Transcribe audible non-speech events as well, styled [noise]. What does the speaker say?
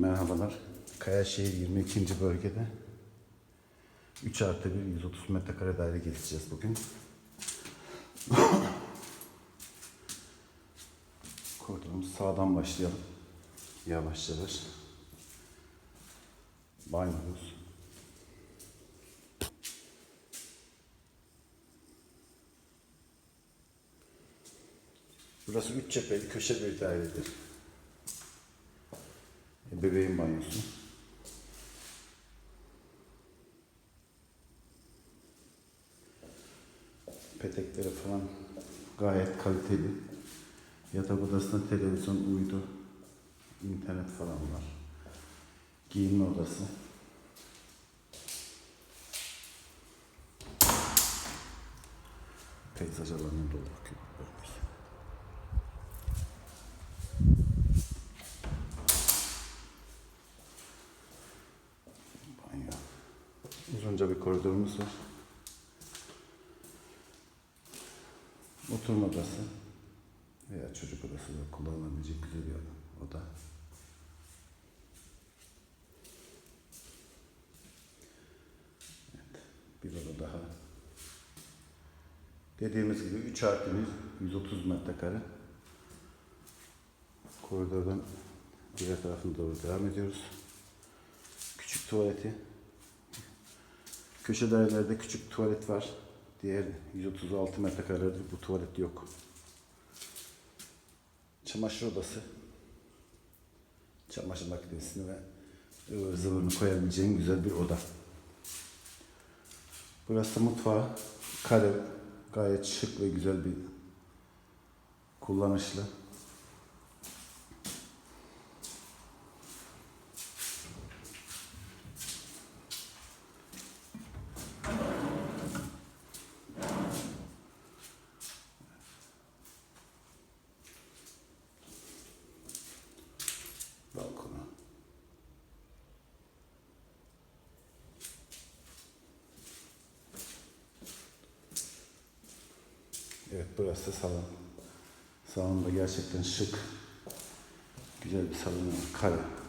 Merhabalar. Kayaşehir 22. bölgede 3 artı 1 130 metrekare daire gezeceğiz bugün. [coughs] Koridorumuz sağdan başlayalım. Yavaş yavaş. Banyomuz. Burası üç cepheli köşe bir dairedir. Bebeğin banyosu. Petekleri falan gayet kaliteli. Yatak odasında televizyon, uydu, internet falan var. Giyinme odası. Peyzaj alanına dolu bakıyor. Uzunca bir koridorumuz var. Oturma odası veya çocuk odası da kullanılabilecek güzel bir oda. Evet, bir oda daha. Dediğimiz gibi 3 artı 1, 130 metrekare. Koridordan diğer tarafına doğru devam ediyoruz. Küçük tuvaleti. Köşe dairelerde küçük tuvalet var. Diğer 136 metrekarede bu tuvalet yok. Çamaşır odası. Çamaşır makinesini ve ıvır zıvırını koyabileceğin güzel bir oda. Burası mutfağı. Kare. Gayet şık ve güzel bir kullanışlı. Evet burası salon. Salon da gerçekten şık. Güzel bir salon var. Kare.